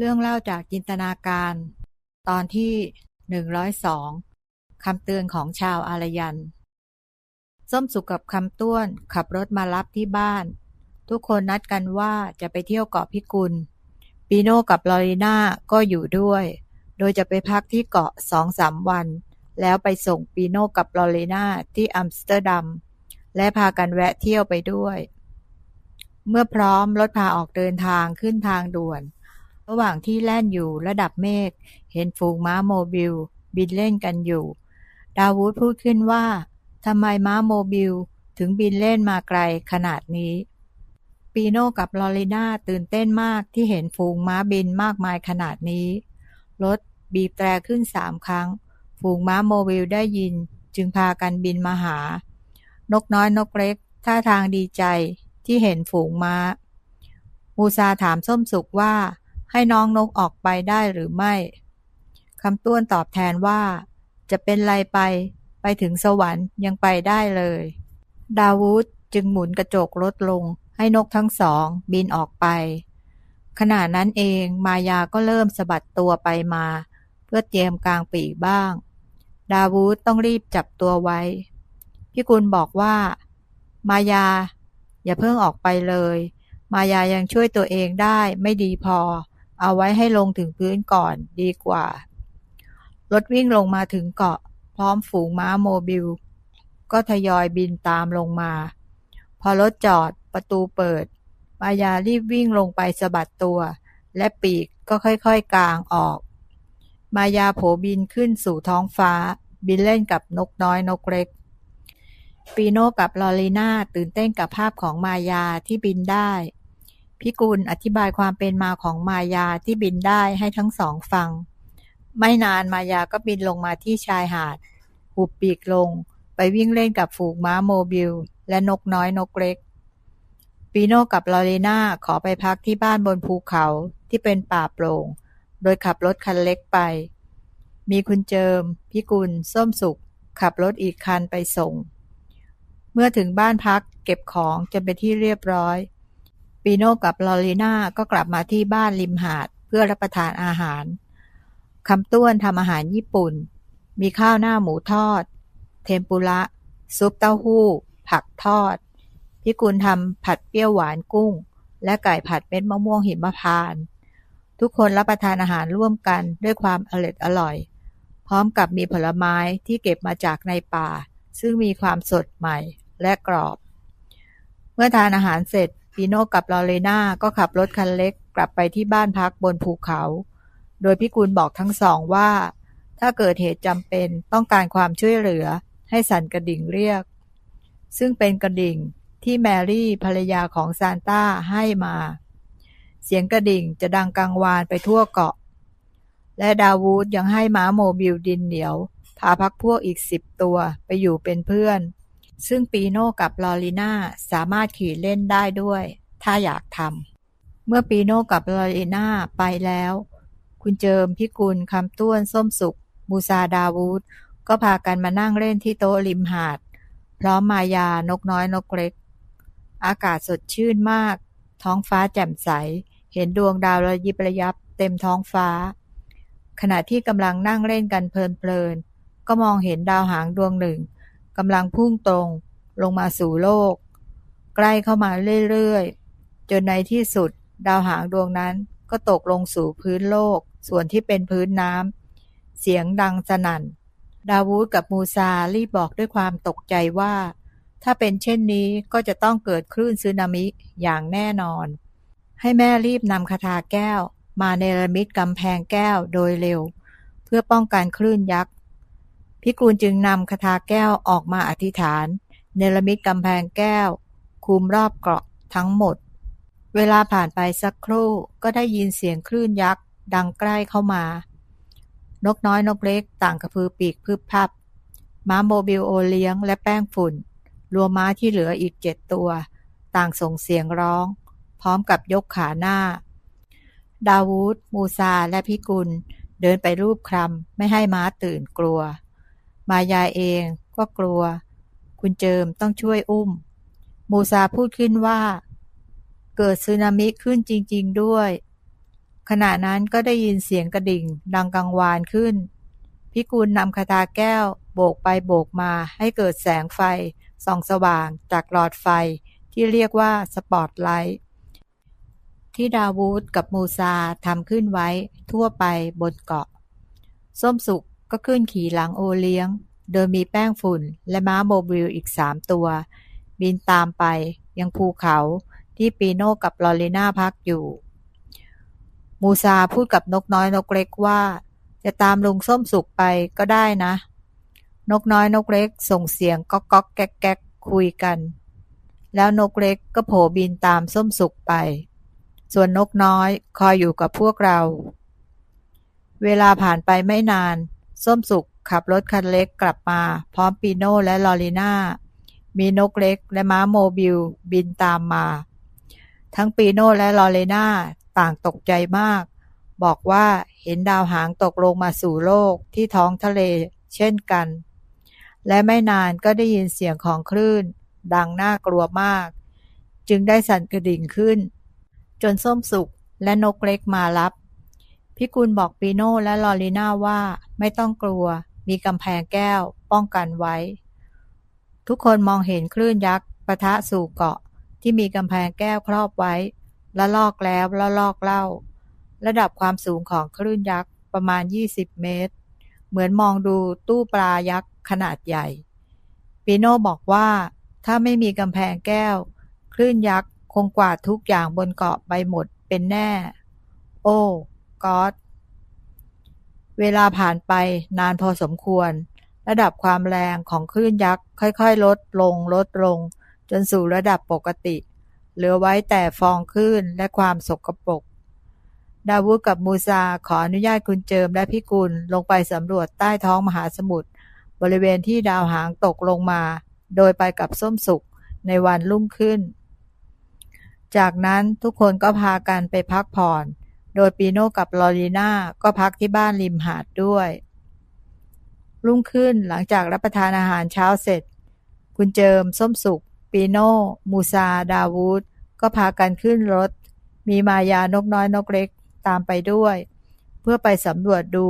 เรื่องเล่าจากจินตนาการ ตอนที่102คำเตือนของชาวอารยัน ส้มสุกกับคำต้วนขับรถมารับที่บ้าน ทุกคนนัดกันว่าจะไปเที่ยวเกาะพิกุล ปีโน่กับลอรีน่าก็อยู่ด้วย โดยจะไปพักที่เกาะสองสามวัน แล้วไปส่งปีโน่กับลอรีน่าที่อัมสเตอร์ดัม และพากันแวะเที่ยวไปด้วย เมื่อพร้อมรถพาออกเดินทางขึ้นทางด่วน ระหว่างที่แล่นอยู่ระดับเมฆ เห็นฝูงม้าโมบิล บินเล่นกันอยู่ ดาวูดพูดขึ้นว่าทำไมม้าโมบิล ถึงบินเล่นมาไกลขนาดนี้ ปีโน่กับลอริน่าตื่นเต้นมากที่เห็นฝูงม้าบินมากมายขนาดนี้ รถบีบแตรขึ้นสามครั้ง ฝูงม้าโมบิลได้ยิน จึงพากันบินมาหา นกน้อยนกเล็ก ท่าทางดีใจที่เห็นฝูงม้า มูซาถามส้มสุกว่า ให้น้องนกออกไปได้หรือไม่คำต้วนตอบแทนว่า จะเป็นไรไป ไปถึงสวรรค์ยังไปได้เลย ดาวูดจึงหมุนกระจกรถลง ให้นกทั้งสองบินออกไป ขณะนั้นเองมายาก็เริ่มสะบัดตัวไปมา เพื่อเตรียมกลางปีกบ้าง ดาวูดต้องรีบจับตัวไว้ พี่กุลบอกว่า มายา อย่าเพิ่งออกไปเลย มายายังช่วยตัวเองได้ไม่ดีพอ เอาไว้ให้ลงถึงพื้นก่อนดีกว่า รถวิ่งลงมาถึงเกาะ พร้อมฝูงม้าโมบิล ก็ทยอยบินตามลงมา พอรถจอดประตูเปิด มายารีบวิ่งลงไปสะบัดตัว และปีกก็ค่อยๆกลางออก มายาโผบินขึ้นสู่ท้องฟ้า บินเล่นกับนกน้อยนกเล็กปีโน่กับลอรีน่าตื่นเต้นกับภาพของมายาที่บินได้ พิกุลอธิบายความเป็นมาของมายาที่บินได้ให้ทั้งสองฟัง ไม่นานมายาก็บินลงมาที่ชายหาด หุบปีกลง ไปวิ่งเล่นกับฝูงม้าโมบิล และนกน้อยนกเล็ก ปีโน่กับลอเรนาขอไปพักที่บ้านบนภูเขาที่เป็นป่าโปร่ง โดยขับรถคันเล็กไป มีคุณเจิม พิกุล ส้มสุกขับรถอีกคันไปส่ง เมื่อถึงบ้านพักเก็บของจนเป็นที่เรียบร้อย ปีโน่กับลอรีน่าก็กลับมาที่บ้านริมหาดเพื่อรับประทานอาหาร คำต้วนทำอาหารญี่ปุ่น มีข้าวหน้าหมูทอด เทมปุระ ซุปเต้าหู้ ผักทอด พิกุลทำผัดเปรี้ยวหวานกุ้ง และไก่ผัดเม็ดมะม่วงหิมพานต์ทุกคนรับประทานอาหารร่วมกันด้วยความอร่อยอร่อย พร้อมกับมีผลไม้ที่เก็บมาจากในป่า ซึ่งมีความสดใหม่และกรอบ เมื่อทานอาหารเสร็จ ปีโน่กับลอเรนาก็ขับรถคันเล็กกลับไปที่บ้านพักบนภูเขา โดยพิกุลบอกทั้งสองว่า ถ้าเกิดเหตุจำเป็นต้องการความช่วยเหลือให้สั่นกระดิ่งเรียก ซึ่งเป็นกระดิ่งที่แมรี่ภรรยาของซานต้าให้มา เสียงกระดิ่งจะดังกังวานไปทั่วเกาะ และดาวูดยังให้ม้าโมบิลดินเหนียว พาพักพวกอีกสิบตัวไปอยู่เป็นเพื่อน ซึ่งปีโน่กับลอรีน่าสามารถขี่เล่นได้ด้วย ถ้าอยากทำเมื่อปีโน่กับลอรีน่าไปแล้ว คุณเจิมพิกุลคำต้วนส้มสุกมูซาดาวูดก็พากันมานั่งเล่นที่โต๊ะริมหาด พร้อมมายานกน้อยนกเล็ก อากาศสดชื่นมาก ท้องฟ้าแจ่มใส เห็นดวงดาวระยิบระยับเต็มท้องฟ้า ขณะที่กำลังนั่งเล่นกันเพลินๆก็มองเห็นดาวหางดวงหนึ่ง กำลังพุ่งตรง ลงมาสู่โลก ใกล้เข้ามาเรื่อยๆ จนในที่สุด ดาวหางดวงนั้นก็ตกลงสู่พื้นโลก ส่วนที่เป็นพื้นน้ำเสียงดังสนั่น ดาวูดกับมูซารีบบอกด้วยความตกใจว่า ถ้าเป็นเช่นนี้ก็จะต้องเกิดคลื่นสึนามิอย่างแน่นอน ให้แม่รีบนำคาถาแก้ว มาเนรมิตกำแพงแก้วโดยเร็ว เพื่อป้องกันคลื่นยักษ์ พิกูลจึงนำคาถาแก้วออกมาอธิษฐาน เนรมิตกำแพงแก้ว คุมรอบเกาะทั้งหมด เวลาผ่านไปสักครู่ก็ได้ยินเสียงคลื่นยักษ์ ดังใกล้เข้ามา นกน้อยนกเล็กต่างกระพือปีกพึบพับ ม้าโมบิลโอเลี้ยงและแป้งฝุ่น รวมม้าที่เหลืออีกเจ็ดตัว ต่างส่งเสียงร้อง พร้อมกับยกขาหน้า ดาวูด มูซาและพิกุล เดินไปรูปคลำไม่ให้ม้าตื่นกลัว มายาเองก็กลัว คุณเจิมต้องช่วยอุ้ม มูซาพูดขึ้นว่า เกิดสึนามิขึ้นจริง ๆด้วย ขณะนั้นก็ได้ยินเสียงกระดิ่งดังกังวานขึ้น พิกุลนำคาถาแก้ว โบกไปโบกมาให้เกิดแสงไฟ ส่องสว่างจากหลอดไฟที่เรียกว่าสปอตไลท์ที่ดาวูดกับมูซาทำขึ้นไว้ทั่วไปบนเกาะ ส้มสุก ก็ขึ้นขี่หลังโอเลี้ยง โดยมีแป้งฝุ่นและม้าโมบิลอีกสามตัว บินตามไปยังภูเขาที่ปีโน่กับลอริน่าพักอยู่ มูซาพูดกับนกน้อยนกเล็กว่า จะตามลุงส้มสุกไปก็ได้นะ นกน้อยนกเล็กส่งเสียงก๊อกก๊อกแก๊กแก๊กคุยกัน แล้วนกเล็กก็โผบินตามส้มสุกไป ส่วนนกน้อยคอยอยู่กับพวกเรา เวลาผ่านไปไม่นาน ส้มสุกขับรถคันเล็กกลับมา พร้อมปีโน่และลอริน่า มีนกเล็กและม้าโมบิลบินตามมา ทั้งปีโน่และลอเรน่าต่างตกใจมาก บอกว่าเห็นดาวหางตกลงมาสู่โลกที่ท้องทะเลเช่นกัน และไม่นานก็ได้ยินเสียงของคลื่น ดังน่ากลัวมาก จึงได้สั่นกระดิ่งขึ้น จนส้มสุกและนกเล็กมารับ พิกุลบอกปีโน่และลอรีน่าว่า ไม่ต้องกลัว มีกำแพงแก้ว ป้องกันไว้ ทุกคนมองเห็นคลื่นยักษ์ปะทะสู่เกาะ ที่มีกำแพงแก้วครอบไว้ และลอกแล้วและลอกเล่า ระดับความสูงของคลื่นยักษ์ประมาณ 20 เมตร เหมือนมองดูตู้ปลายักษ์ขนาดใหญ่ ปีโน่บอกว่า ถ้าไม่มีกำแพงแก้ว คลื่นยักษ์คงกวาดทุกอย่างบนเกาะไปหมดเป็นแน่ โอ้ กอดเวลาผ่านไปนานพอสมควร ระดับความแรงของคลื่นยักษ์ค่อยๆ ลดลงลดลง จนสู่ระดับปกติ เหลือไว้แต่ฟองคลื่นและความสกปรกดาวูดกับมูซาขออนุญาตคุณเจิมและพิกุลลงไปสำรวจใต้ท้องมหาสมุทรบริเวณที่ดาวหางตกลงมา โดยไปกับส้มสุกในวันรุ่งขึ้น จากนั้นทุกคนก็พากันไปพักผ่อน โดยปีโน่กับลอรีน่าก็พักที่บ้านริมหาดด้วย รุ่งขึ้นหลังจากรับประทานอาหารเช้าเสร็จ คุณเจิม ส้มสุกปีโน่ มูซา ดาวูดก็พากันขึ้นรถ มีมายานกน้อยนกเล็กตามไปด้วย เพื่อไปสำรวจดู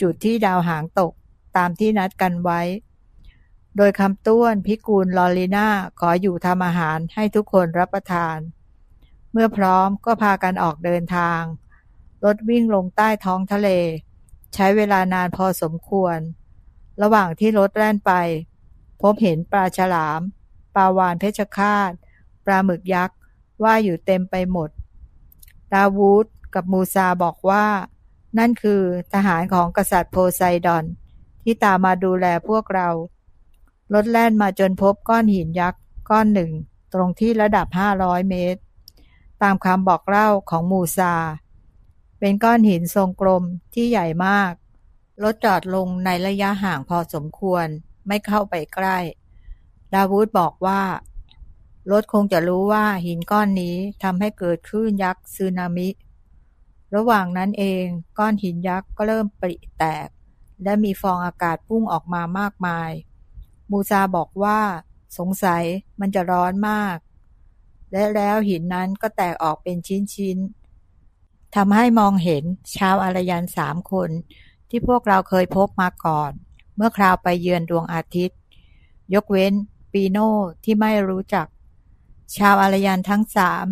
จุดที่ดาวหางตกตามที่นัดกันไว้ โดยคำต้วนพิกูลลอรีน่าขออยู่ทำอาหารให้ทุกคนรับประทาน เมื่อพร้อมก็พากันออกเดินทาง รถวิ่งลงใต้ท้องทะเล ใช้เวลานานพอสมควร ระหว่างที่รถแล่นไป พบเห็นปลาฉลาม ปลาวานเพชรคาตปลาหมึกยักษ์ว่าอยู่เต็มไปหมด ดาวูดกับมูซาบอกว่า นั่นคือทหารของกษัตริย์โพไซดอน ที่ตามมาดูแลพวกเรา รถแล่นมาจนพบก้อนหินยักษ์ก้อนหนึ่ง ตรงที่ระดับ 500 เมตร ตามคำบอกเล่าของมูซา เป็นก้อนหินทรงกลมที่ใหญ่มาก รถจอดลงในระยะห่างพอสมควร ไม่เข้าไปใกล้ ดาวูดบอกว่า รถคงจะรู้ว่าหินก้อนนี้ทำให้เกิดคลื่นยักษ์ซึนามิ ระหว่างนั้นเองก้อนหินยักษ์ก็เริ่มปริแตก และมีฟองอากาศพุ่งออกมามากมาย มูซาบอกว่า สงสัยมันจะร้อนมาก และแล้วหินนั้นก็แตกออกเป็นชิ้นๆ ทำให้มองเห็นชาวอารยันสามคน ที่พวกเราเคยพบมาก่อน เมื่อคราวไปเยือนดวงอาทิตย์ ยกเว้นปีโน่ที่ไม่รู้จัก ชาวอารยันทั้งสาม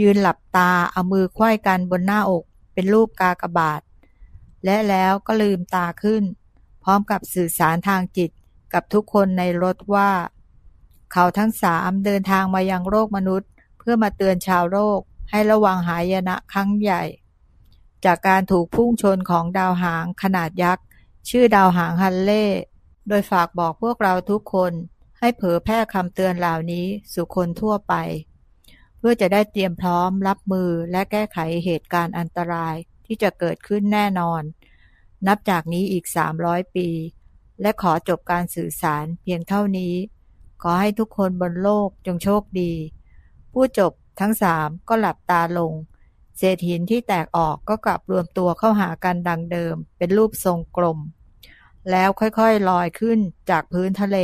ยืนหลับตาเอามือควยกันบนหน้าอกเป็นรูปกากบาท และแล้วก็ลืมตาขึ้น พร้อมกับสื่อสารทางจิตกับทุกคนในรถว่า เขาทั้งสามเดินทางมายังโลกมนุษย์ เพื่อมาเตือนชาวโลก ให้ระวังหายนะครั้งใหญ่ จากการถูกพุ่งชนของดาวหางขนาดยักษ์ ชื่อดาวหางฮันเล่ โดยฝากบอกพวกเราทุกคนให้เผยแพร่คำเตือนเหล่านี้สู่คนทั่วไป เพื่อจะได้เตรียมพร้อมรับมือและแก้ไขเหตุการณ์อันตรายที่จะเกิดขึ้นแน่นอน นับจากนี้อีก 300 ปี และขอจบการสื่อสารเพียงเท่านี้ ขอให้ทุกคนบนโลกจงโชคดี ผู้จบ ทั้งสามก็หลับตาลง เศษหินที่แตกออกก็กลับรวมตัวเข้าหากันดังเดิม เป็นรูปทรงกลม แล้วค่อยๆลอยขึ้นจากพื้นทะเล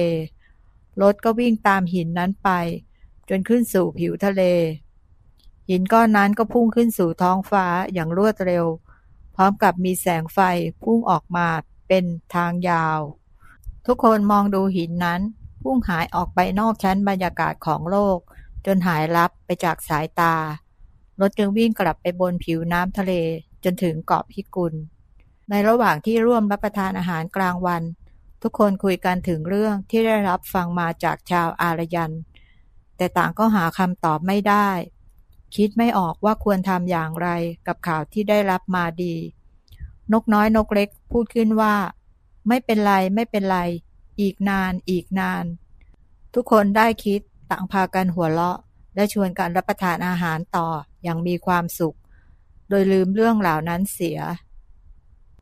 รถก็วิ่งตามหินนั้นไป จนขึ้นสู่ผิวทะเล หินก้อนนั้นก็พุ่งขึ้นสู่ท้องฟ้าอย่างรวดเร็ว พร้อมกับมีแสงไฟพุ่งออกมาเป็นทางยาว ทุกคนมองดูหินนั้นพุ่งหายออกไปนอกชั้นบรรยากาศของโลก จนหายลับไปจากสายตา รถจึงวิ่งกลับไปบนผิวน้ำทะเลจนถึงเกาะพิกุล ในระหว่างที่ร่วมรับประทานอาหารกลางวัน ทุกคนคุยกันถึงเรื่องที่ได้รับฟังมาจากชาวอารยัน แต่ต่างก็หาคำตอบไม่ได้ คิดไม่ออกว่าควรทำอย่างไรกับข่าวที่ได้รับมาดี นกน้อยนกเล็กพูดขึ้นว่า ไม่เป็นไรไม่เป็นไร อีกนานอีกนาน ทุกคนได้คิด ต่างพากันหัวเราะ และชวนกันรับประทานอาหารต่ออย่างมีความสุข โดยลืมเรื่องเหล่านั้นเสีย